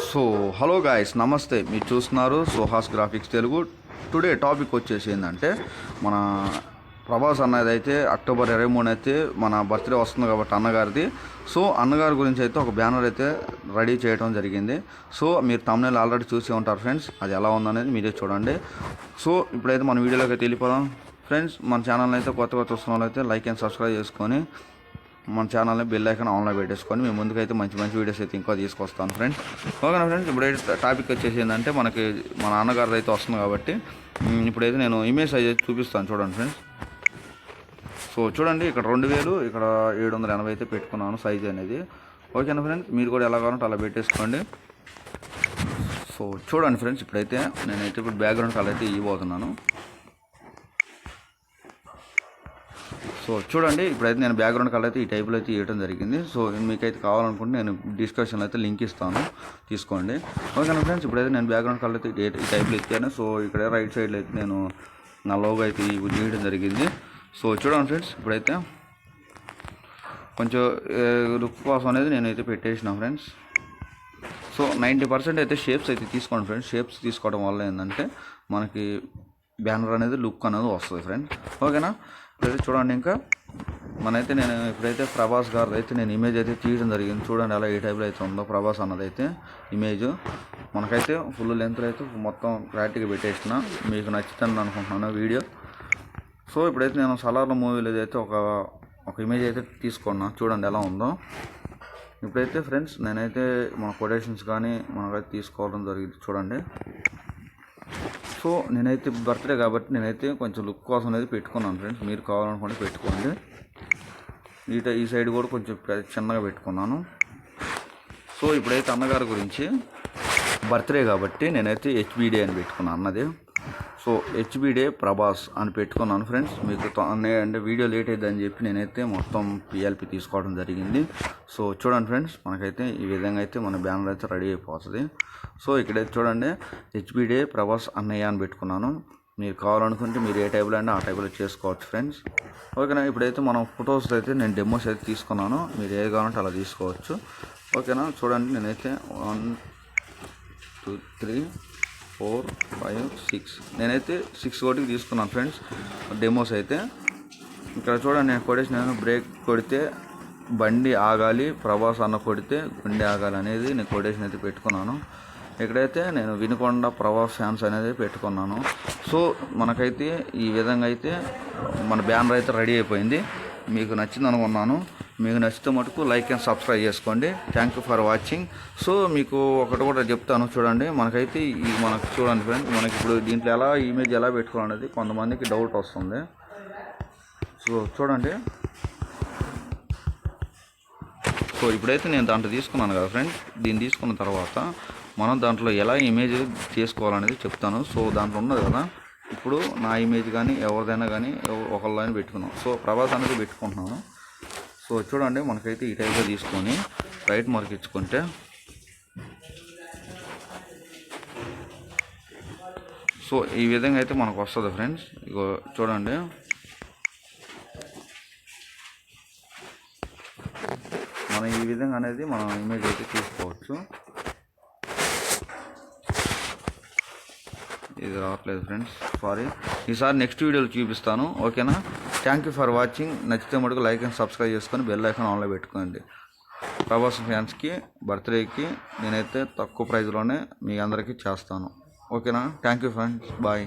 So hello guys నమస్తే. మీరు చూస్తున్నారు Suhas graphics Telugu. Today topic వచ్చేసి ఏంటంటే మన ప్రభాస్ అన్నది అయితే అక్టోబర్ ఇరవై మూడు అయితే మన బర్త్డే వస్తుంది కాబట్టి అన్నగారిది. సో అన్నగారి గురించి అయితే ఒక బ్యానర్ అయితే రెడీ చేయడం జరిగింది. సో మీరు తమ్నేలు ఆల్రెడీ చూసి ఉంటారు ఫ్రెండ్స్ అది ఎలా ఉందనేది మీరే చూడండి. సో ఇప్పుడైతే మన వీడియోలోకి అయితే వెళ్ళిపోదాం. ఫ్రెండ్స్ మన ఛానల్ అయితే కొత్త కొత్త వస్తున్న వాళ్ళు అయితే లైక్ అండ్ సబ్స్క్రైబ్ చేసుకొని మన ఛానల్ని బెల్ ఐకాన్ ఆన్లో పెట్టేసుకొని మేము ముందుకైతే మంచి మంచి వీడియోస్ అయితే ఇంకా తీసుకొస్తాను ఫ్రెండ్స్ ఓకేనా ఫ్రెండ్స్ ఇప్పుడైతే టాపిక్ వచ్చేసి ఏంటంటే మనకి మా నాన్నగారిది అయితే వస్తుంది కాబట్టి ఇప్పుడైతే నేను ఇమేజ్ సైజ్ అయితే చూపిస్తాను. చూడండి ఫ్రెండ్స్ సో చూడండి ఇక్కడ రెండు వేలు ఇక్కడ ఏడు వందల ఎనభై అయితే పెట్టుకున్నాను సైజ్ అనేది. ఓకేనా ఫ్రెండ్స్ మీరు కూడా ఎలా కావాలంటే అలా పెట్టేసుకోండి. సో చూడండి ఫ్రెండ్స్ ఇప్పుడైతే నేనైతే ఇప్పుడు బ్యాక్గ్రౌండ్ కలర్ అయితే ఇవ్వబోతున్నాను. సో చూడండి ఇప్పుడైతే నేను బ్యాక్గ్రౌండ్ కలర్ అయితే ఈ టైప్లో అయితే ఇవ్వడం జరిగింది. సో మీకైతే కావాలనుకుంటే నేను డిస్క్రిప్షన్లో అయితే లింక్ ఇస్తాను. తీసుకోండి. ఓకేనా ఫ్రెండ్స్ ఇప్పుడైతే నేను బ్యాక్గ్రౌండ్ కలర్ అయితే ఈ- టైప్లో ఇచ్చాను సో ఇక్కడ రైట్ సైడ్లో అయితే నేను నా లోగో అయితే చేయడం జరిగింది. సో చూడండి ఫ్రెండ్స్ ఇప్పుడైతే కొంచెం లుక్ కోసం అనేది నేనైతే పెట్టేసిన ఫ్రెండ్స్ సో నైంటీ పర్సెంట్ అయితే షేప్స్ అయితే తీసుకోండి ఫ్రెండ్స్ షేప్స్ తీసుకోవడం వల్ల ఏంటంటే మనకి బ్యానర్ అనేది లుక్ అనేది వస్తుంది ఫ్రెండ్ ఓకేనా ఇప్పుడైతే చూడండి ఇంకా. మనైతే నేను ఇప్పుడైతే ప్రభాస్ గారిది అయితే నేను ఇమేజ్ అయితే తీయడం జరిగింది. చూడండి అలా ఏ టైప్లో అయితే ఉందో ప్రభాస్ అన్నది అయితే ఇమేజ్ మనకైతే ఫుల్ లెంత్లో అయితే మొత్తం క్లారిటీగా పెట్టేసిన మీకు నచ్చుతుంది అనుకుంటున్నాను వీడియో. సో ఇప్పుడైతే నేను సలార్ల మూవీలో అయితే ఒక ఒక ఇమేజ్ అయితే తీసుకున్నా. చూడండి ఎలా ఉందో. ఇప్పుడైతే ఫ్రెండ్స్ నేనైతే మన కొటేషన్స్ కానీ మనకైతే తీసుకోవడం జరిగింది. చూడండి. సో నేనైతే బర్త్డే కాబట్టి నేనైతే కొంచెం లుక్ కోసం అనేది పెట్టుకున్నాను ఫ్రెండ్స్ మీరు కావాలనుకుంటే పెట్టుకోండి. ఈ ఈ సైడ్ కూడా కొంచెం చిన్నగా పెట్టుకున్నాను. సో ఇప్పుడైతే అన్నగారి గురించి బర్త్డే కాబట్టి నేనైతే హెచ్బిడే అని పెట్టుకున్నాను అన్నది. సో హెచ్బిడే ప్రభాస్ అని పెట్టుకున్నాను ఫ్రెండ్స్. మీకు అంటే వీడియో లేట్ అయిందని చెప్పి నేనైతే మొత్తం పిఎల్పి తీసుకోవడం జరిగింది. సో చూడండి ఫ్రెండ్స్ మనకైతే ఈ విధంగా అయితే మన బ్యానర్ అయితే రెడీ అయిపోతుంది. సో ఇక్కడైతే చూడండి హెచ్బిడే ప్రభాస్ అన్నయ్య అని పెట్టుకున్నాను. మీరు కావాలనుకుంటే మీరు ఏ టైప్లో అంటే ఆ టైప్లో చేసుకోవచ్చు ఫ్రెండ్స్. ఓకేనా ఇప్పుడైతే మనం ఫొటోస్ అయితే నేను డెమోస్ అయితే తీసుకున్నాను. మీరు ఏది కావాలంటే అలా తీసుకోవచ్చు. ఓకేనా చూడండి నేనైతే one two three. Four five six. నేనైతే సిక్స్ కోటికి తీసుకున్నాను ఫ్రెండ్స్. డెమోస్ అయితే. ఇక్కడ చూడండి నేను కొట్టేసి నేను బ్రేక్ కొడితే బండి ఆగాలి ప్రభాస్ అన్న కొడితే బండి ఆగాలి అనేది నేను కొటేషన్ అయితే పెట్టుకున్నాను. ఇక్కడైతే నేను వినకొండ ప్రభాస్ ఫ్యాన్స్ అనేది పెట్టుకున్నాను. సో మనకైతే ఈ విధంగా అయితే మన బ్యానర్ అయితే రెడీ అయిపోయింది. మీకు నచ్చింది అనుకున్నాను మీకు నచ్చితే మటుకు లైక్ అండ్ సబ్స్క్రైబ్ చేసుకోండి. Thank you for watching so మీకు ఒకటి కూడా చెప్తాను చూడండి. మనకైతే ఈ మనకు చూడండి ఫ్రెండ్ మనకి ఇప్పుడు దీంట్లో ఎలా ఇమేజ్ ఎలా పెట్టుకోవాలనేది కొంతమందికి డౌట్ వస్తుంది. సో చూడండి. సో ఇప్పుడైతే నేను దాంట్లో తీసుకున్నాను కదా ఫ్రెండ్ దీన్ని తీసుకున్న తర్వాత మనం దాంట్లో ఎలా ఇమేజ్ చేసుకోవాలనేది చెప్తాను. సో దాంట్లో ఉన్నది కదా. ఇప్పుడు నా ఇమేజ్ కానీ ఎవరిదైనా కానీ ఒకళ్ళని పెట్టుకున్నాం. సో ప్రభాస్ అనేది పెట్టుకుంటున్నాను. సో చూడండి మనకైతే ఈ టైప్గా తీసుకొని రైట్ మార్క్ ఇచ్చుకుంటే సో ఈ విధంగా అయితే మనకు వస్తుంది ఫ్రెండ్స్ ఇగో చూడండి. మనం ఈ విధంగా అనేది మనం ఇమేజ్ అయితే తీసుకోవచ్చు. ఇది రావట్లేదు ఫ్రెండ్స్. సారీ ఈసారి నెక్స్ట్ వీడియోలో చూపిస్తాను. ఓకేనా? థ్యాంక్ యూ ఫర్ వాచింగ్ నచ్చితే మటుకు లైక్ అండ్ సబ్స్క్రైబ్ చేసుకొని బెల్ ఐకాన్ ఆన్లో పెట్టుకోండి. ప్రభాస్ ఫ్యాన్స్కి బర్త్డేకి నేనైతే తక్కువ ప్రైస్లోనే మీ అందరికీ చేస్తాను. ఓకేనా? Thank you friends bye